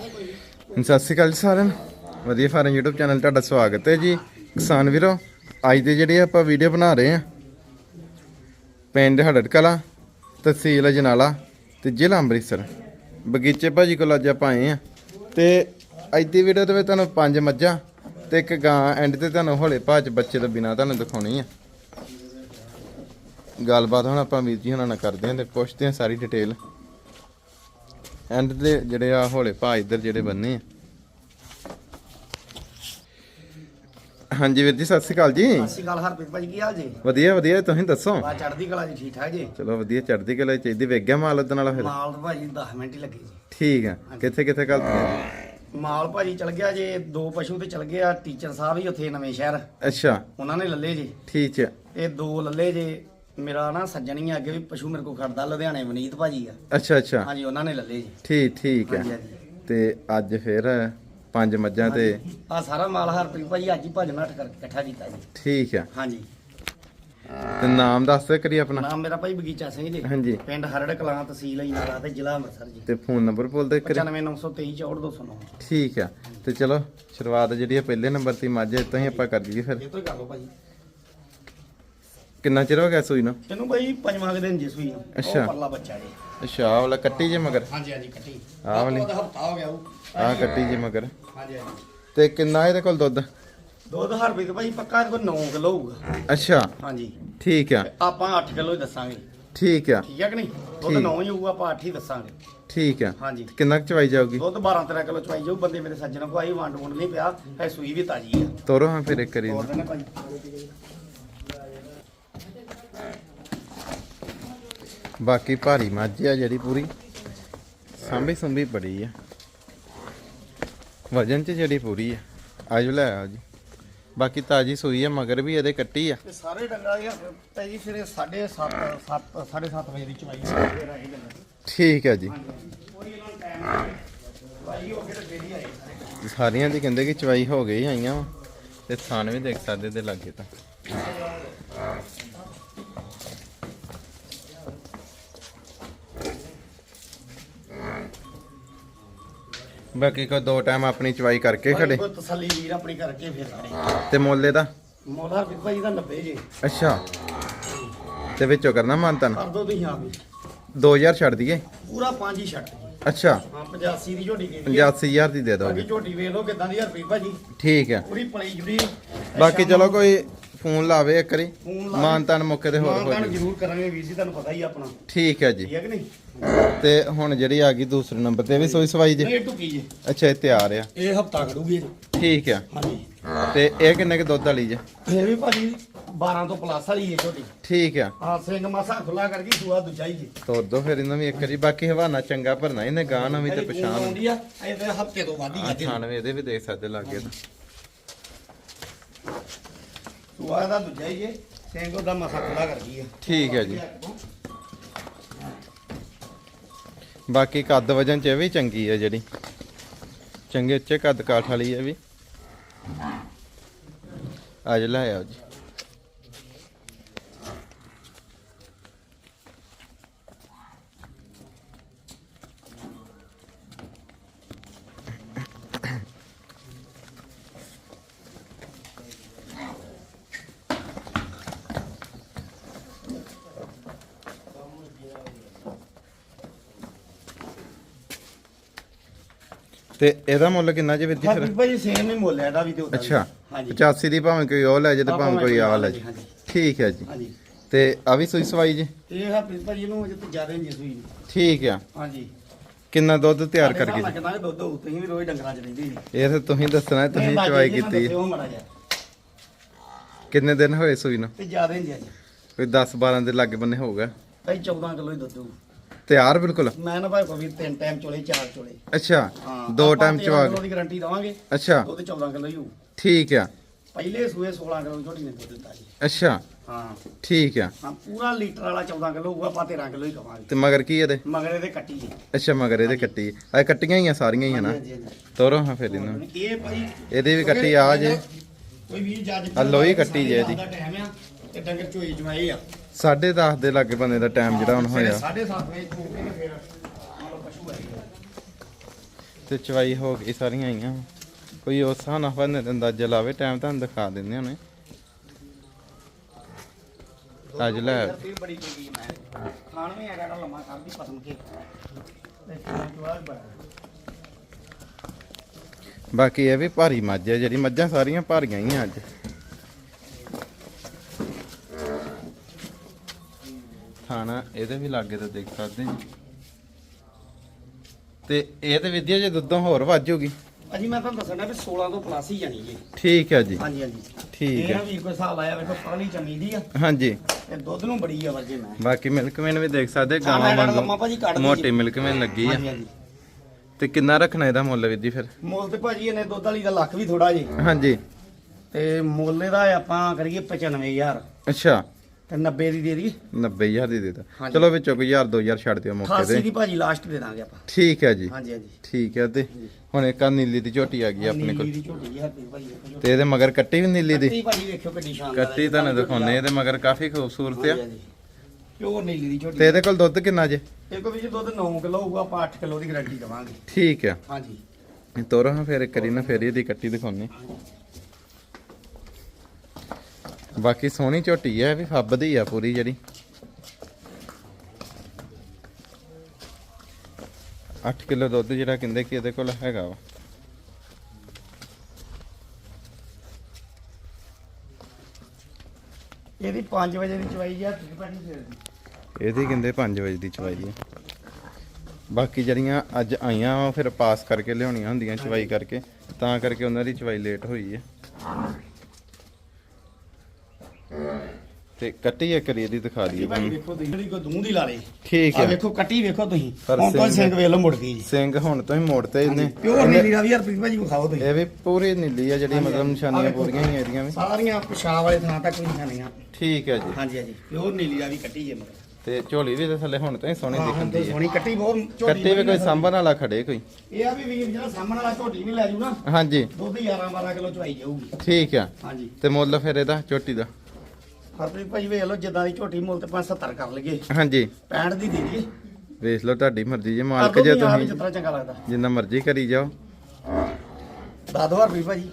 ਸਤਿ ਸ਼੍ਰੀ ਅਕਾਲ ਜੀ ਸਾਰਿਆਂ ਨੂੰ। ਵਧੀਆ ਫਾਰਮ YouTube ਚੈਨਲ ਤੁਹਾਡਾ ਸਵਾਗਤ ਹੈ ਜੀ। ਕਿਸਾਨ ਵੀਰੋ, ਅੱਜ ਦੇ ਜਿਹੜੇ ਆਪਾਂ ਵੀਡੀਓ ਬਣਾ ਰਹੇ ਆ ਪਿੰਡ ਹੜੜ ਕਲਾ ਤਹਿਸੀਲ ਅਜਨਾਲਾ ਤੇ ਜ਼ਿਲ੍ਹਾ ਅੰਮ੍ਰਿਤਸਰ। ਬਗੀਚੇ ਭਾਜੀ ਕੋਲ ਅੱਜ ਆਪਾਂ ਆਏ ਆ ਤੇ ਅੱਜ ਦੀ ਵੀਡੀਓ ਦੇ ਵਿੱਚ ਤੁਹਾਨੂੰ ਪੰਜ ਮੱਝਾਂ ਤੇ ਇੱਕ ਗਾਂ ਐਂਡ ਤੇ ਤੁਹਾਨੂੰ ਹੌਲੇ ਭਾਜ ਬੱਚੇ ਤੋਂ ਬਿਨਾ ਤੁਹਾਨੂੰ ਦਿਖਾਉਣੀ ਆ। ਗੱਲਬਾਤ ਹੁਣ ਆਪਾਂ ਵੀਰ ਜੀ ਹੁਣਾਂ ਨਾਲ ਕਰਦੇ ਆਂ ਤੇ ਪੁੱਛਦੇ ਆਂ ਸਾਰੀ ਡਿਟੇਲ ਐਂਡ ਦੇ ਜਿਹੜੇ ਆ ਹੌਲੇ ਭਾ ਇੱਧਰ ਜਿਹੜੇ ਬੰਨੇ ਆ। ਹਾਂਜੀ ਵੀਰ ਜੀ ਸਤਿ ਸ਼੍ਰੀ ਅਕਾਲ ਜੀ। ਸਤਿ ਸ਼੍ਰੀ ਅਕਾਲ ਹਰਪ੍ਰੀਤ ਭਾਜੀ ਕੀ ਹਾਲ ਜੀ? ਵਧੀਆ ਵਧੀਆ ਤੁਸੀਂ ਦੱਸੋ? ਬਾ ਚੜ੍ਹਦੀ ਕਲਾ ਜੀ ਠੀਕ ਠਾਕ ਜੀ? ਚਲੋ ਵਧੀਆ ਚੜ੍ਹਦੀ ਕਲਾ ਚਾਹੀਦੀ। ਵੇਖ ਗਿਆ ਮਾਲ ਉਦੋਂ ਨਾਲ ਫਿਰ? ਮਾਲ ਭਾਜੀ 10 ਮਿੰਟ ਹੀ ਲੱਗੇ ਜੀ। ਠੀਕ ਆ। ਕਿੱਥੇ ਕਿੱਥੇ ਕੱਲ ਮਾਲ ਭਾਜੀ ਚਲ ਗਿਆ ਜੇ ਦੋ ਪਸ਼ੂ ਤੇ ਚਲ ਗਿਆ ਟੀਚਰ ਸਾਹਿਬ ਹੀ ਉੱਥੇ ਨਵੇਂ ਸ਼ਹਿਰ। ਅੱਛਾ। ਉਹਨਾਂ ਨੇ ਲੱਲੇ ਜੀ। ਠੀਕ ਆ। ਇਹ ਦੋ ਲੱਲੇ ਜੇ। ਮੇਰਾ ਨਾ ਸੱਜਣੀ ਅੱਗੇ ਵੀ ਪਸ਼ੂ ਮੇਰੇ ਕੋਲ ਖੜਦਾ ਲੁਧਿਆਣੇ ਵਨੀਤ ਭਾਜੀ ਆ। ਅੱਛਾ ਅੱਛਾ। ਹਾਂਜੀ ਉਹਨਾਂ ਨੇ ਲੱਲੇ ਜੀ। ਠੀਕ ਠੀਕ ਹਾਂਜੀ ਹਾਂਜੀ। ਤੇ ਅੱਜ ਫਿਰ ਪੰਜ ਮੱਝਾਂ ਤੇ ਆ ਸਾਰਾ ਮਾਲ ਹਰਪ੍ਰੀਤ ਭਾਜੀ ਅੱਜ ਹੀ ਭੱਜ ਨੱਠ ਕਰਕੇ ਇਕੱਠਾ ਕੀਤਾ ਜੀ। ਠੀਕ ਆ ਹਾਂਜੀ। ਤੇ ਨਾਮ ਦੱਸ ਦਿਓ ਕਰੀ ਆਪਣਾ। ਨਾਮ ਮੇਰਾ ਭਾਈ ਬਗੀਚਾ ਸਿੰਘ ਜੀ। ਹਾਂਜੀ। ਪਿੰਡ ਹਰੜ ਕਲਾਂ ਤਹਿਸੀਲ ਇਨਾਲਾ ਤੇ ਜ਼ਿਲ੍ਹਾ ਅੰਮ੍ਰਿਤਸਰ ਜੀ। ਤੇ ਫੋਨ ਨੰਬਰ ਬੋਲ ਦਿਓ ਕਰੀ 95923 64209 ਠੀਕ ਆ ਤੇ ਚਲੋ ਸ਼ੁਰੂਆਤ ਜਿਹੜੀ ਆ ਪਹਿਲੇ ਨੰਬਰ ਤੇ ਮੱਝ ਤੋਂ ਹੀ ਆਪਾਂ ਕਰ ਲਈਏ ਫਿਰ। ਇਹ ਤੋਂ ਹੀ ਕਰ ਲਓ ਭਾਜੀ। ਕਿੰਨਾ ਚਿਰ ਹੋ ਗਿਆ ਸੂਈ ਨੂੰ? ਇਹਨੂੰ ਭਾਈ ਪੰਜਵਾਂ ਕੁ ਦਿਨ ਜੀ ਸੂਈ ਨੂੰ। ਅੱਛਾ। ਉਹ ਪਰਲਾ ਬੱਚਾ ਜੀ। ਅੱਛਾ ਆਹ ਵਾਲਾ ਕੱਟੀ ਜੇ ਮਗਰ? ਹਾਂਜੀ ਹਾਂਜੀ ਕੱਟੀ। ਆਹ ਵਾਲੀ? ਉਹਦਾ ਹਫਤਾ ਹੋ ਗਿਆ ਉਹ। ਆਹ ਕੱਟੀ ਜੇ ਮਗਰ। ਹਾਂਜੀ ਹਾਂਜੀ। ਤੇ ਕਿੰਨਾ ਇਹਦੇ ਕੋਲ ਦੁੱਧ? ਦੁੱਧ ਹਰ ਵੀ ਭਾਈ ਪੱਕਾ ਇਹਦੇ ਕੋਲ 9 ਕਿਲੋ ਹੋਊਗਾ। ਅੱਛਾ। ਹਾਂਜੀ। ਠੀਕ ਆ। ਆਪਾਂ 8 ਕਿਲੋ ਹੀ ਦੱਸਾਂਗੇ। ਠੀਕ ਆ। ਠੀਕ ਹੈ ਕਿ ਨਹੀਂ? ਦੁੱਧ ਠੀਕ। 9 ਹੀ ਹੋਊਗਾ ਆਪਾਂ 8 ਹੀ ਦੱਸਾਂਗੇ। ਠੀਕ ਆ। ਹਾਂਜੀ। ਕਿੰਨਾ ਕੁ ਚਵਾਈ ਜਾਊਗੀ? ਦੁੱਧ 12 13 ਕਿਲੋ ਚਵਾਈ ਜਾਊ ਬੰਦੇ ਮੇਰੇ ਸੱਜਣ ਕੋ ਆਈ ਵੰਡ ਵੰਡ ਨਹੀਂ ਪਿਆ ਐ ਸੂਈ ਵੀ ਤਾਜੀ ਆ। ਤੋਰੋ ਹਾਂ ਫਿਰ ਇੱਕ ਕਰੀ ਹੋਰ ਦਿਨੇ ਭਾਈ। ਬਾਕੀ ਭਾਰੀ ਮੱਝ ਆ ਜਿਹੜੀ ਪੂਰੀ। ਸਾਂਭੀ ਸੰਭੀ ਬੜੀ ਆ। ਵਜਨ ਚ ਜਿਹੜੀ ਪੂਰੀ ਆ। ਆਜੋ ਲੈ ਆਓ ਜੀ। ਬਾਕੀ ਤਾਜੀ ਸੂਈ ਆ ਮਗਰ ਵੀ ਇਹਦੇ ਕੱਟੀ ਆ। ਤੇ ਸਾਰੇ ਡੰਗਾ ਇਹ ਤੇ ਜੀ ਫਿਰ 7:30 7 7:30 ਵਜੇ ਦੀ ਚਵਾਈ ਫਿਰ ਆਈ ਡੰਗਾ ਠੀਕ ਆ ਜੀ। ਕੋਈ ਇਹਨਾਂ ਟਾਈਮ ਹੋ ਕੇ ਤੇ ਸਾਰੀਆਂ ਦੀ ਕਹਿੰਦੇ ਕਿ ਚਵਾਈ ਹੋ ਗਈ ਆਈਆਂ ਵਾ। ਤੇ ਥਾਨ ਵੀ ਦੇਖ ਸਕਦੇ ਤੇ ਲੱਗੇ ਤਾਂ। ਬਾਕੀ ਕੋ ਦੋ ਟਾਈਮ ਆਪਣੀ ਚਵਾਈ ਕਰਕੇ ਖੜੇ। ਕੋਈ ਤਸੱਲੀ ਵੀਰ ਆਪਣੀ ਕਰਕੇ ਫੇਰ ਸਾਰੇ ਤੇ ਮੋਲੇ ਦਾ? ਮੋਲਾ ਵੀ ਭਾਈ ਦਾ 90 ਜੀ। ਅੱਛਾ। ਤੇ ਵਿੱਚੋਂ ਕਰਨਾ ਮਾਨਤਨ? ਕਰ ਦੋ ਤੁਸੀਂ ਆ ਵੀ 2000 ਛੱਡ ਦਈਏ? ਪੂਰਾ ਪੰਜ ਹੀ ਛੱਡ ਜੀ ਅੱਛਾ। ਹਾਂ 85 ਦੀ ਝੋਟੀ ਦੇ 85000 ਦੀ ਦੇ ਬਾਕੀ ਦੋਗੇ। ਝੋਟੀ ਵੇਖ ਲਓ ਕਿਦਾਂ ਦੀ ਹਰਪੀ ਭਾਜੀ। ਠੀਕ ਹੈ ਪੂਰੀ ਪਲੀ ਜੁੜੀ। ਬਾਕੀ ਚਲੋ ਕੋਈ ਫੋਨ ਲਾਵੇ ਇੱਕ ਵਾਰੀ। ਫੋਨ ਲਾ ਮਾਨਤਨ ਮੌਕੇ ਤੇ ਹੋਰ ਹੋ ਮਾਨਤਾਨ। ਜ਼ਰੂਰ ਕਰਾਂਗੇ ਵੀਰ ਜੀ ਤੁਹਾਨੂੰ ਪਤਾ ਹੀ ਆ ਆਪਣਾ। ਠੀਕ ਹੈ ਜੀ। ਠੀਕ ਹੈ ਕਿ ਨਹੀਂ? ਤੇ ਹੁਣ ਜਿਹੜੀ ਆ ਗਈ ਦੂਸਰੇ ਨੰਬਰ ਤੇ ਇਹ ਵੀ ਸੋਈ ਸਵਾਈ ਜੇ? ਇਹ ਟੁਕੀ ਜੇ। ਅੱਛਾ ਇਹ ਤਿਆਰ ਆ। ਇਹ ਹਫਤਾ ਕਰੂਗੀ ਇਹ। ਠੀਕ ਆ। ਹਾਂਜੀ। ਤੇ ਇਹ ਕਿੰਨੇ ਕੁ ਦੁੱਧ ਵਾਲੀ ਜੇ? ਇਹ ਵੀ ਭਾਜੀ 12 ਤੋਂ ਪਲੱਸ ਵਾਲੀ ਹੈ ਝੋਟੀ ਠੀਕ ਆ। ਹਾਂ ਸਿੰਘ ਮਾਸਾ ਖੁੱਲਾ ਕਰਕੇ ਸੂਆ ਦੂਜਾ ਹੀ ਜੀ ਤੋਰ ਦੋ ਫਿਰ ਇਹਨਾਂ ਵੀ ਇੱਕ ਵਾਰੀ ਬਾਕੀ ਹਵਾਨਾ ਚੰਗਾ ਭਰਨਾ ਇਹਨੇ ਗਾਂ ਨੂੰ ਵੀ ਤੇ ਪਛਾਣ ਆਉਂਦੀ ਆ ਇਹ ਤੇ ਹਫ਼ਤੇ ਤੋਂ ਵੱਧ ਹੀ ਆ ਜਾਂਦੀ ਥਾਨ ਵੀ ਇਹਦੇ ਵੀ ਦੇਖ ਸਕਦੇ ਲੱਗੇ ਤਾਂ। ਸੂਆ ਦਾ ਦੂਜਾ ਹੀ ਜੇ ਸਿੰਘ ਉਹਦਾ ਮਾਸਾ ਖੁੱਲਾ ਕਰ ਗਈ ਆ। ਠੀਕ ਹੈ ਜੀ। ਬਾਕੀ ਕੱਦ ਵਜਨ ਚ ਇਹ ਵੀ ਚੰਗੀ ਹੈ ਜਿਹੜੀ। ਚੰਗੇ ਉੱਚੇ ਕੱਦ ਕਾਠ ਵਾਲੀ ਹੈ ਵੀ। ਅੱਜ ਲੈ ਆਓ ਜੀ। ਤੇ ਇਹਦਾ ਮੁੱਲ ਕਿੰਨਾ ਜੀ ਵੀਰ ਜੀ ਫਿਰ? ਹਰਪੀ ਭਾਜੀ ਸੇਮ ਹੀ ਮੁੱਲ ਹੈ ਇਹਦਾ ਵੀ ਤੇ ਉਹਦਾ ਵੀ। ਅੱਛਾ ਹਾਂਜੀ। 85 ਦੀ ਭਾਵੇਂ ਕੋਈ ਉਹ ਲੈ ਜੇ ਤੇ ਭਾਵੇਂ ਕੋਈ ਆ ਲੈ ਜੇ। ਹਾਂਜੀ। ਠੀਕ ਹੈ ਜੀ। ਹਾਂਜੀ। ਤੇ ਆ ਵੀ ਸੂਈ ਸਵਾਈ ਜੀ? ਇਹ ਹਰਪੀ ਭਾਜੀ ਨੂੰ ਅਜੇ ਤੇ ਜ਼ਿਆਦਾ ਨਹੀਂ ਸੂਈ। ਠੀਕ ਆ। ਹਾਂਜੀ। ਕਿੰਨਾ ਦੁੱਧ ਤਿਆਰ ਕਰ ਗਏ ਮੈਂ ਕਹਿੰਦਾ ਦੁੱਧ ਹੋਊ ਤੁਸੀਂ ਵੀ ਰੋਜ਼ ਡੰਗਰਾਂ ਚ ਰਹਿੰਦੇ ਜੀ। ਇਹ ਤਾਂ ਤੁਸੀਂ ਦੱਸਣਾ ਤੁਸੀਂ ਇਹ ਬਾਜੀ ਚਵਾਈ ਜੀ ਕੀਤੀ। ਹੈ। ਕਿੰਨੇ ਦਿਨ ਹੋਏ ਸੂਈ ਨੂੰ? ਤੇ ਜ਼ਿਆਦਾ ਨਹੀਂ ਜੀ। ਕੋਈ 10 12 ਦੇ ਲਾਗੇ ਬੰਨੇ ਹੋਊਗਾ। ਭਾਈ 14 ਕਿਲੋ ਹੀ ਦੁੱਧ ਹੋਊ। ਤਿਆਰ ਬਿਲਕੁਲ? ਮੈਂ ਨਾ ਭਾਈ ਕੋਈ ਵੀ ਤਿੰਨ ਟਾਈਮ ਚੋਲੇ ਚਾਰ ਚੋਲੇ। ਅੱਛਾ ਹਾਂ ਦੋ ਟਾਈਮ 13 ਚਵਾ ਕਿਲੋ ਦੀ ਗਾਰੰਟੀ ਦਵਾਂਗੇ। ਅੱਛਾ। ਦੁੱਧ 14 ਕਿਲੋ ਹੀ ਹੋਊ। ਠੀਕ ਆ। ਪਹਿਲੇ ਸੂਏ 16 ਕਿਲੋ ਝੋਟੀ ਨੇ ਦੁੱਧ ਦਿੱਤਾ ਜੀ। ਅੱਛਾ। ਹਾਂ। ਠੀਕ ਆ। ਹਾਂ ਪੂਰਾ ਲੀਟਰ ਵਾਲਾ 14 ਕਿਲੋ ਹੋਊਗਾ ਆਪਾਂ 13 ਕਿਲੋ ਹੀ ਕਵਾਂਗੇ ਤੇ ਮਗਰ ਕੀ ਇਹਦੇ? ਮਗਰ ਇਹਦੇ ਕੱਟੀ ਜੀ। ਅੱਛਾ ਮਗਰ ਇਹਦੇ ਕੱਟੀ ਆ ਕੱਟੀਆਂ ਹੀ ਆ ਸਾਰੀਆਂ ਹੀ ਆ ਨਾ। ਤੋਰੋ ਹਾਂ ਫਿਰ ਇਹਨੂੰ ਇਹ ਭਾਈ ਇਹਦੀ ਵੀ ਕੱਟੀ ਆ ਜੇ। ਕੋਈ ਵੀ ਜੱਜ ਆਹ ਲੋਹੀ ਕੱਟੀ ਜੇ ਇਹਦੀ। ਆ ਤੇ ਡੰਗਰ ਚੋਈ ਜਮਾਏ ਆ। 10:30 ਦੇ ਲਾਗੇ ਬੰਦੇ ਦਾ ਟਾਈਮ ਜਿਹੜਾ ਹੁਣ ਹੋਇਆ। 7:30 ਵਜੇ ਚੋਕ ਕੇ ਤੇ ਫਿਰ ਪਸ਼ੂ ਆਏ। ਤੇ ਚਵਾਈ ਹੋ ਗਈ ਸਾਰੀਆਂ ਆਈਆਂ। ਕੋਈ ਉਸ ਹਿਸਾਬ ਨਾਲ ਬੰਦੇ ਦਾ ਅੰਦਾਜ਼ਾ ਲਾਵੇ ਟਾਈਮ ਤੁਹਾਨੂੰ ਦਿਖਾ ਦਿੰਦੇ ਹੁਣੇ। ਅੱਜ ਲੈ ਫਿਰ ਬੜੀ ਚੰਗੀ ਮੈਂ। ਹੈਗਾ ਲੰਮਾ ਕੇ ਬਾਕੀ ਇਹ ਵੀ ਭਾਰੀ ਮੱਝ ਹੈ ਜਿਹੜੀ ਮੱਝਾਂ ਸਾਰੀਆਂ ਭਾਰੀਆਂ ਹੀ ਆ ਅੱਜ। ਇਹਦੇ ਵੀ ਲਾਗੇ ਤਾਂ ਦੇਖ ਸਕਦੇ ਜੀ। ਤੇ ਇਹ ਤੇ ਵਿਦਿਆ ਜੇ ਦੁੱਧੋਂ ਹੋਰ ਵੱਧ ਅਜੀ ਮੈਂ ਤੁਹਾਨੂੰ ਦੱਸਣਾ ਵੀ 16 ਤੋਂ ਪਲੱਸ ਹੀ ਜਾਣੀ ਜੀ। ਠੀਕ ਹੈ ਜੀ। ਹਾਂਜੀ ਹਾਂਜੀ। ਠੀਕ ਇਹ ਹੈ ਵੀ ਕੋਈ ਹਿਸਾਬ ਆਇਆ ਵੇਖੋ ਪਾਣੀ ਚੰਗੀ ਦੀ ਆ। ਹਾਂਜੀ। ਤੇ ਦੁੱਧ ਨੂੰ ਬੜੀ ਆ ਵਰਜੇ ਮੈਂ। ਬਾਕੀ ਮਿਲਕਮੈਨ ਵੀ ਦੇਖ ਸਕਦੇ ਗਾਵਾਂ ਵਾਂਗੂ। ਮੋਟੀ ਮਿਲਕਮੈਨ ਲੱਗੀ ਆ। ਤੇ ਕਿੰਨਾ ਰੱਖਣਾ ਇਹਦਾ ਮੁੱਲ ਵਿਧੀ ਫਿਰ? ਮੁੱਲ ਤੇ ਭਾਜੀ ਇਹਨੇ ਦੁੱਧ ਵਾਲੀ ਦਾ ਲੱਖ ਵੀ ਥੋੜਾ ਜੀ। ਹਾਂਜੀ। ਤੇ ਮੁੱਲ ਇਹਦਾ ਆਪਾਂ ਕਰੀਏ 95000 ਅੱਛਾ। ਤੇ 90 ਦੀ ਦੇ ਦਈਏ। 90000 ਦੀ ਦੇ ਤਾ। ਹਾਂਜੀ। ਚਲੋ ਵਿੱਚੋਂ ਕੋਈ 1000 2000 ਛੱਡ ਦਿਓ ਮੌਕੇ 88 ਤੇ। ਦੀ ਭਾਜੀ ਲਾਸਟ ਦੇ ਦਾਂਗੇ ਆਪਾਂ। ਠੀਕ ਹੈ ਜੀ। ਹਾਂਜੀ ਹਾਂਜੀ। ਠੀਕ ਹੈ ਤੇ ਹੁਣ ਇੱਕ ਆ ਨੀਲੀ ਦੀ ਝੋਟੀ ਆ ਗਈ ਆਪਣੇ ਕੋਲ। ਨੀਲੀ ਦੀ ਝੋਟੀ ਹੈ ਤੇ ਭਾਜੀ ਝੋਟੀ। ਤੇ ਇਹਦੇ ਮਗਰ ਕੱਟੀ ਵੀ ਨੀਲੀ ਦੀ? ਕੱਟੀ ਭਾਜੀ ਵੇਖੋ ਕਿੱਡੀ ਸ਼ਾਨਦਾਰ ਕੱਟੀ ਤੁਹਾਨੂੰ ਦਿਖਾਉਣੇ ਇਹਦੇ ਮਗਰ ਕਾਫੀ ਖੂਬਸੂਰਤ ਆ। ਪਿਓਰ ਨੀਲੀ ਦੀ ਝੋਟੀ ਤੇ ਇਹਦੇ ਕੋਲ ਦੁੱਧ ਕਿੰਨਾ ਜੇ? ਇਹ ਕੋ ਵੀ ਜੇ ਦੁੱਧ 9 ਕਿਲੋ ਹੋਊਗਾ ਆਪਾਂ 8 ਕਿਲੋ ਦੀ ਗਾਰੰਟੀ ਦਵਾਂਗੇ। ਠੀਕ ਆ। ਹਾਂਜੀ। ਤੋਰੋ ਹਾਂ ਫਿਰ ਇੱਕ ਕਰੀ ਨਾ ਫਿਰ ਇਹਦੀ ਕੱਟੀ ਦਿਖਾਉਣੇ ਬਾਕੀ ਸੋਹਣੀ ਝੋਟੀ ਹੈ ਵੀ ਫੱਬਦੀ ਆ ਪੂਰੀ ਜਿਹੜੀ। 8 ਕਿਲੋ ਦੁੱਧ ਜਿਹੜਾ ਕਹਿੰਦੇ ਕਿ ਇਹਦੇ ਕੋਲ ਹੈਗਾ ਵਾ। ਇਹਦੀ 5 ਵਜੇ ਦੀ ਚਵਾਈ ਆ ਤੁਸੀਂ ਫੇਰ ਦੀ। ਇਹਦੀ ਕਹਿੰਦੇ 5 ਵਜੇ ਦੀ ਚਵਾਈ ਹੈ ਬਾਕੀ ਜਿਹੜੀਆਂ ਅੱਜ ਆਈਆਂ ਫਿਰ ਪਾਸ ਕਰਕੇ ਲਿਆਉਣੀਆਂ ਹੁੰਦੀਆਂ ਚਵਾਈ ਕਰਕੇ ਤਾਂ ਕਰਕੇ ਉਹਨਾਂ ਦੀ ਚਵਾਈ ਲੇਟ ਹੋਈ ਹੈ ਤੇ ਕੱਟੀ ਇੱਕ ਰੀ ਦੀ ਦਿਖਾ ਦਈਏ ਤੁਹਾਨੂੰ ਵੇਖੋ ਤੁਸੀਂ ਜਿਹੜੀ ਦੂੰ ਦੀ ਲਾ ਲੇ ਠੀਕ ਆ। ਹੈ ਵੇਖੋ ਕੱਟੀ ਵੇਖੋ ਤੁਸੀਂ। ਪਰ ਹੁਣ ਤੋਂ ਸਿੰਘ- ਲਓ ਮੁੜ ਗਈ ਜੀ। ਸਿੰਘ ਹੁਣ ਤੋਂ ਹੀ ਮੋੜਤੇ ਇਹਨੇ। ਪਿਓਰ ਨੀਲੀ ਦਾ ਵੀ ਯਾਰ ਤੁਸੀਂ ਭਾਜੀ ਵਿਖਾਓ ਤੁਸੀਂ। ਇਹ ਵੀ ਪੂਰੀ ਨੀਲੀ ਆ ਜਿਹੜੀ ਮਤਲਬ ਨਿਸ਼ਾਨੀਆਂ ਪੂਰੀਆਂ ਹੀ ਆ ਇਹਦੀਆਂ ਵੀ। ਸਾਰੀਆਂ ਪਿਸ਼ਾਬ ਵਾਲੇ ਥਾਂ ਤੱਕ ਨਿਸ਼ਾਨੀਆਂ। ਠੀਕ ਹੈ ਜੀ। ਹਾਂਜੀ ਹਾਂਜੀ। ਪਿਓਰ ਨੀਲੀ ਦਾ ਵੀ ਕੱਟੀ ਜੇ ਮਗਰ ਤੇ ਝੋਲੀ ਵੀ ਇਹਦੇ ਥੱਲੇ ਹੁਣ ਤੋਂ ਹੀ ਸੋਹਣੀ ਹਾਂ, ਹੁਣ ਤੇ ਦਿਖਦੀ ਹੈ ਸੋਹਣੀ ਕੱਟੀ ਬਹੁਤ ਝੋਟੀ ਕੱਟੀ ਵੀ ਕੋਈ ਸਾਂਭਣ ਵਾਲਾ ਖੜੇ ਕੋਈ। ਇਹ ਆ ਵੀ ਵੀਰ ਜਿਹੜਾ ਸਾਹਮਣੇ ਵਾਲਾ ਝੋਟੀ ਵੀ ਲੈ ਜੂ ਨਾ। ਹਾਂਜੀ। ਦੁੱਧ 11 12 ਕਿਲੋ ਚਵਾਈ ਜਾਊਗੀ। ਠੀਕ ਆ। ਹਾਂਜੀ। ਤੇ ਮੁੱਲ ਫਿਰ ਇਹਦਾ ਝੋਟੀ ਦਾ। ਹਰਪ੍ਰੀਤ ਭਾਈ ਵੇਖ ਲਓ ਜਿੱਦਾਂ ਦੀ ਝੋਟੀ ਮੁੱਲ ਤੇ 570 ਕਰ ਲਈਏ। ਹਾਂਜੀ। 65 ਦੀ ਦੇ ਦਈਏ। ਵੇਖ ਲਓ ਤੁਹਾਡੀ ਮਰਜ਼ੀ ਜੇ ਮਾਲਕ ਜੇ ਤੁਸੀਂ ਤਰ੍ਹਾਂ ਚੰਗਾ ਲੱਗਦਾ। ਜਿੰਨਾ ਮਰਜ਼ੀ ਕਰੀ ਜਾਓ। ਦੱਸ ਦੋ ਹਰਪ੍ਰੀਤ ਭਾਜੀ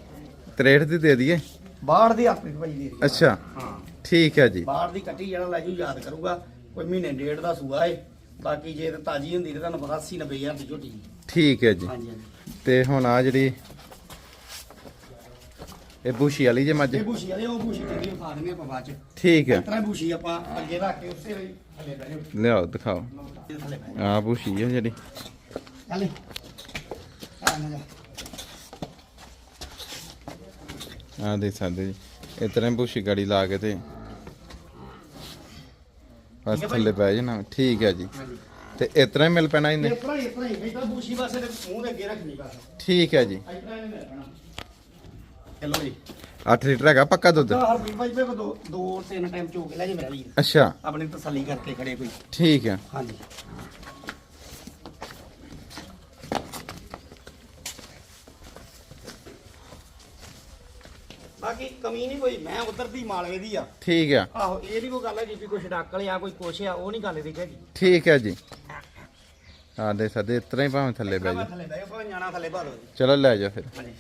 63 ਦੀ ਦੇ ਦਈਏ? ਬਾਹਰ ਦੀ ਹਰਪ੍ਰੀਤ ਭਾਜੀ ਦੇ ਦਈਏ। ਅੱਛਾ। ਹਾਂ। ਠੀਕ ਹੈ ਜੀ। ਬਾਹਰ ਦੀ ਕੱਟੀ ਜਿਹੜਾ ਲੈ ਜੂ ਯਾਦ ਕਰੂਗਾ। ਕੋਈ ਮਹੀਨੇ ਡੇਢ ਦਾ ਸੂਆ ਏ। ਬਾਕੀ ਜੇ ਤੇ ਤਾਜੀ ਹੁੰਦੀ ਤੇ ਤੁਹਾਨੂੰ ਪਤਾ 80 90 ਹਜ਼ਾਰ ਦੀ ਝੋਟੀ। ਠੀਕ ਹੈ ਜੀ। ਹਾਂਜੀ ਤੇ ਹੁਣ ਆ ਜਿਹੜੀ ਇਹ ਬੂਸ਼ੀ ਵਾਲੀ ਜੇ ਮੱਝ? ਇਹ ਬੂਸ਼ੀ ਵਾਲੇ ਉਹ ਬੂਸ਼ੀ ਟਿੱਡੀ ਵਿਖਾ ਦਿੰਦੇ ਆਪਾਂ ਬਾਅਦ ਚ। ਠੀਕ ਹੈ। ਇਸ ਤਰ੍ਹਾਂ ਬੂਸ਼ੀ ਆਪਾਂ ਅੱਗੇ ਰੱਖ ਕੇ ਉਸੇ ਵੇਲੇ ਥੱਲੇ ਬਹਿ ਜਾਓ। ਲਿਆਓ ਦਿਖਾਓ। ਥੱਲੇ ਬਹਿ ਆ ਬੂਸ਼ੀ ਹੈ ਜਿਹੜੀ। ਜਾਓ ਚੱਲ ਆ ਨਾ ਜਾ। ਆ ਦੇ ਸਕਦੇ ਜੀ। ਇਸ ਤਰ੍ਹਾਂ ਬੂਸ਼ੀ ਗਾੜੀ ਲਾ ਕੇ ਤੇ ਬਸ ਥੱਲੇ ਬਹਿ ਜਾਣਾ। ਠੀਕ ਹੈ ਜੀ। ਤੇ ਇਸ ਤਰ੍ਹਾਂ ਹੀ ਮਿਲ ਪੈਣਾ ਇਹਨੇ? ਇਸ ਤਰ੍ਹਾਂ ਹੀ ਇਸ ਤਰ੍ਹਾਂ ਹੀ। ਬੂਸ਼ੀ ਬਸ ਇਹਦੇ ਮੂੰਹ ਦੇ ਅੱਗੇ ਰੱਖਣੀ ਬਸ। ਠੀਕ ਹੈ ਜੀ। ਇਸ ਤਰ੍ਹਾਂ ਇਹਨੇ ਰੱਖਣਾ ਚਲੋ ਜੀ। 8 ਲੀਟਰ ਹੈਗਾ ਪੱਕਾ ਦੁੱਧ? ਤਾਂ ਹਰ ਭਾਈ ਭਾਈ ਦੋ ਦੋ ਤਿੰਨ ਟਾਈਮ ਚੋ ਕੇ ਲੈ ਜੇ ਮੇਰਾ ਵੀਰ। ਅੱਛਾ। ਆਪਣੀ ਤਸੱਲੀ ਕਰਕੇ ਖੜੇ ਕੋਈ। ਠੀਕ ਹੈ ਹਾਂਜੀ। ਬਾਕੀ ਕਮੀ ਨਹੀਂ ਕੋਈ ਮੈਂ ਉਧਰ ਦੀ ਮਾਲਵੇ ਦੀ ਆ। ਠੀਕ ਹੈ ਆਹੋ ਇਹ ਨਹੀਂ ਕੋਈ ਗੱਲ ਹੈ ਜੀ ਵੀ ਕੋਈ ਛਡਾਕਲ ਆ ਕੋਈ ਕੁਛ ਆ ਉਹ ਨਹੀਂ ਗੱਲ ਦੀ ਹੈਗੀ। ਠੀਕ ਹੈ ਜੀ। ਆ ਦੇ ਸਕਦੇ ਇਸ ਤਰ੍ਹਾਂ ਹੀ ਭਾਵੇਂ ਥੱਲੇ ਬਹਿ ਜਾ ਥੱਲੇ ਬਹਿ ਭਾਵੇਂ ਜਾਣਾ ਥੱਲੇ ਭਾਲੋ ਚਲੋ ਲੈ ਜਾ ਫਿਰ। ਹਾਂਜੀ।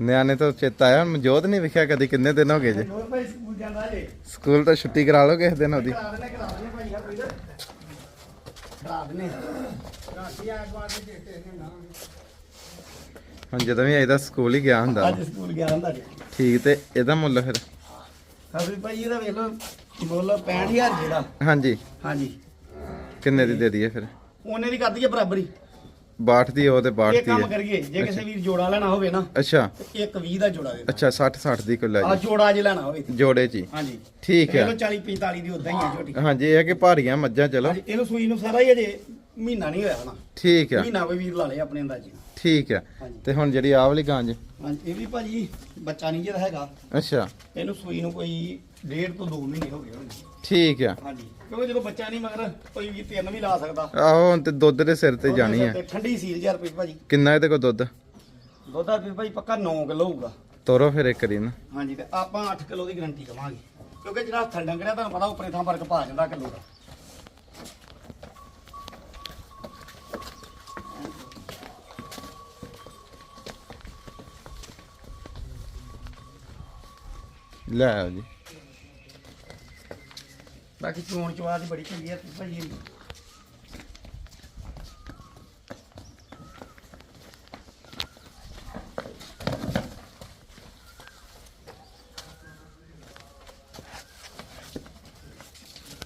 ਨਿਆਣੇ ਤੋਂ ਚੇਤਾ ਆਇਆ ਮਨਜੋਤ ਨਹੀਂ ਵਿਖਿਆ ਕਦੀ ਕਿੰਨੇ ਦਿਨ ਹੋ ਗਏ ਜੇ? ਹੋਰ ਭਾਈ ਸਕੂਲ ਜਾਂਦਾ ਜੇ। ਸਕੂਲ ਤੋਂ ਛੁੱਟੀ ਕਰਾ ਲਓ ਕਿਸੇ ਦਿਨ ਉਹਦੀ। ਕਰਾ ਦੇਣੇ ਕਰਾ ਦੇਣੇ ਭਾਈ ਹਰ ਕੋਈ ਕਰਾ ਦੇਣੇ ਰਾਤੀ ਆ ਗਵਾ ਦੇ ਚੇਤੇ ਨੇ ਨਾ ਹੁਣ ਜਦੋਂ ਵੀ ਆਈਦਾ ਸਕੂਲ ਹੀ ਗਿਆ ਹੁੰਦਾ। ਅੱਜ ਸਕੂਲ ਗਿਆ ਹੁੰਦਾ ਜੀ। ਠੀਕ ਤੇ ਇਹਦਾ ਮੁੱਲ ਫਿਰ? ਅਭੀ ਭਾਈ ਇਹਦਾ ਵੇਖ ਲਓ ਮੁੱਲ 65000 ਜਿਹੜਾ। ਹਾਂਜੀ। ਹਾਂਜੀ। ਕਿੰਨੇ ਦੀ ਦੇ ਦਈਏ ਫਿਰ? ਉਹਨੇ ਦੀ ਕਰ ਦਈਏ ਬਰਾਬਰੀ। 62 ਦੀ ਉਹ ਤੇ 62 ਇਹ ਦੀ ਕੰਮ ਹੈ ਕਰੀਏ ਜੇ ਕਿਸੇ ਵੀਰ ਜੋੜਾ ਲੈਣਾ ਹੋਵੇ ਨਾ ਅੱਛਾ। ਤੇ ਇੱਕ 20 ਦਾ ਜੋੜਾ ਦੇ ਅੱਛਾ 60 60 ਦੀ ਕੋਈ ਲੈ ਆ ਜੀ ਜੋੜਾ ਜੇ ਲੈਣਾ ਹੋਵੇ ਤੇ। ਜੋੜੇ ਚ ਹੀ। ਹਾਂਜੀ। ਠੀਕ ਹੈ। ਇਹਨੂੰ 40 45 ਦੀ ਉਦਾਂ ਹੀ ਆ ਝੋਟੀ। ਹਾਂਜੀ ਇਹ ਹੈ ਕਿ ਭਾਰੀਆਂ ਮੱਝਾਂ ਚਲੋ। ਹਾਂਜੀ, ਇਹਨੂੰ ਸੂਈ ਨੂੰ ਸਾਰਾ ਹੀ ਅਜੇ ਮਹੀਨਾ ਨਹੀਂ ਹੋਇਆ ਹਨਾ ਠੀਕ ਹੈ। ਮਹੀਨਾ ਕੋਈ ਵੀਰ ਲਾ ਲੇ ਆਪਣੇ ਅੰਦਾਜ਼ੇ ਨਾਲ। ਠੀਕ ਹੈ। ਹਾਂਜੀ। ਤੇ ਹੁਣ ਜਿਹੜੀ ਆਹ ਵਾਲੀ ਗਾਂਜ? ਹਾਂਜੀ ਇਹ ਵੀ ਭਾਜੀ ਬੱਚਾ ਨਹੀਂ ਜਿਹੜਾ ਹੈਗਾ। ਅੱਛਾ। ਇਹਨੂੰ ਸੂਈ ਨੂੰ ਕੋਈ ਡੇਢ ਤੋਂ 2 ਮਹੀਨੇ ਹੋ ਗਏ ਹੋਣਗੇ। ਠੀਕ ਆ। ਹਾਂਜੀ। ਜਦੋਂ ਬੱਚਾ ਨਹੀਂ ਮਗਰ ਕੋਈ ਤਿੰਨ ਵੀ ਲਾ ਸਕਦਾ। ਆਹੋ ਤੇ ਦੁੱਧ ਦੇ ਸਿਰ ਤੇ ਜਾਣੀ ਆ। ਠੰਡੀ ਸੀਲ 1000 ਰੁਪਏ ਭਾਜੀ। ਕਿੰਨਾ ਇਹਦੇ ਕੋ ਦੁੱਧ? ਦੁੱਧ ਆ ਵੀ ਪੱਕਾ 9 ਕਿਲੋ ਹੋਊਗਾ। ਤੋਰੋ ਫਿਰ ਇੱਕ ਦਿਨ। ਹਾਂਜੀ ਤੇ ਆਪਾਂ 8 ਕਿਲੋ ਦੀ ਗਾਰੰਟੀ ਦਵਾਂਗੇ। ਕਿਉਂਕਿ ਜਿਹੜਾ ਹੱਥਾਂ ਡੰਗਰਿਆ ਤੁਹਾਨੂੰ ਪਤਾ ਉੱਪਰੇ ਥਾਂ ਫ਼ਰਕ ਪਾ ਜਾਂਦਾ ਕਿਲੋ ਦਾ। ਲੈ ਜੀ। ਬਾਕੀ ਚੋਣ ਚਵਾ ਦੀ ਬੜੀ ਚੰਗੀ ਆ ਭਾਈ।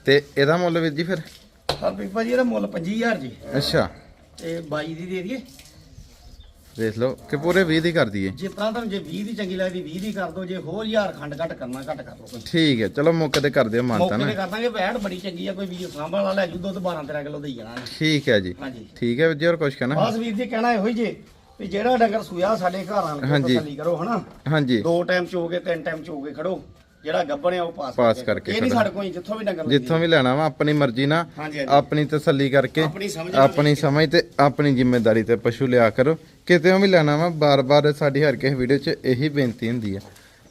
ਤੇ ਇਹਦਾ ਮੁੱਲ ਵੀਰ ਜੀ ਫਿਰ? ਹਾਂ ਵੀ ਭਾਜੀ ਇਹਦਾ ਮੁੱਲ 25000 ਜੀ। ਅੱਛਾ। ਤੇ 22 ਦੀ ਦੇ ਦਈਏ? ਦੇਖ ਲਓ ਕਿ ਪੂਰੇ 20 ਦੀ ਕਰ ਦਈਏ। ਜੇ ਤਾਂ ਤੁਹਾਨੂੰ ਜੇ 20 ਦੀ ਚੰਗੀ ਲੱਗਦੀ 20 ਦੀ ਕਰ ਦਿਓ ਜੇ ਹੋਰ 1000 ਖੰਡ ਘੱਟ ਕਰਨਾ ਘੱਟ ਕਰ ਲਓ ਠੀਕ ਹੈ ਚਲੋ ਮੌਕੇ ਤੇ ਕਰ ਦਿਓ ਮਾਨਤਾ ਮੌਕੇ ਨਾ ਤੇ ਕਰ ਦਾਂਗੇ ਬੜੀ ਚੰਗੀ ਆ ਕੋਈ ਵੀਰ ਸਾਂਭਣ ਵਾਲਾ ਲੈ ਜੂ ਦੁੱਧ 12 13 ਕਿਲੋ ਦੇਈ ਜਾਣਾ। ਠੀਕ ਹੈ ਜੀ। ਹਾਂਜੀ। ਠੀਕ ਹੈ ਵੀਰ ਜੀ ਹੋਰ ਕੁਝ ਕਹਿਣਾ? ਬਸ ਵੀਰ ਜੀ ਕਹਿਣਾ ਇਹੋ ਹੀ ਜੇ ਵੀ ਜਿਹੜਾ ਡੰਗਰ ਸੂਆ ਸਾਡੇ ਘਰ ਆਣ ਕੇ ਹਾਂਜੀ। ਤਸੱਲੀ ਕਰੋ ਹਨਾ? ਹਾਂਜੀ। ਦੋ ਟਾਈਮ ਚੋਗੇ ਤਿੰਨ ਟਾਈਮ ਚੋਗੇ ਖੜੋ। ਜਿਹੜਾ ਗੱਬਣਿਆ ਉਹ ਪਾਸ ਪਾਸ ਕਰਕੇ। ਇਹ ਨਹੀਂ। ਸਾਡੇ ਕੋਲ ਜਿੱਥੋਂ ਵੀ ਲੈਂਦੀ ਜਿੱਥੋਂ ਵੀ ਲੈਣਾ ਵਾ ਆਪਣੀ ਮਰਜ਼ੀ ਨਾਲ ਹਾਂਜੀ ਹਾਂਜੀ। ਆਪਣੀ ਤਸੱਲੀ ਕਰਕੇ ਆਪਣੀ ਸਮਝ ਨਾਲ ਆਪਣੀ ਸਮਝ ਤੇ ਆਪਣੀ ਜ਼ਿੰਮੇਵਾਰੀ ਤੇ ਪਸ਼ੂ ਲਿਆ ਕਰੋ। ਕਿਤੇੋਂ ਵੀ ਲੈਣਾ ਵਾ ਬਾਰ-ਬਾਰ ਸਾਡੀ ਹਰ ਕਿਸੇ ਵੀਡੀਓ 'ਚ ਇਹੀ ਬੇਨਤੀ ਹੁੰਦੀ ਹੈ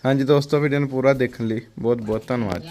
ਹਾਂਜੀ ਦੋਸਤੋ ਵੀਡੀਓ ਨੂੰ ਪੂਰਾ ਦੇਖਣ ਲਈ ਬਹੁਤ ਬਹੁਤ ਧੰਨਵਾਦ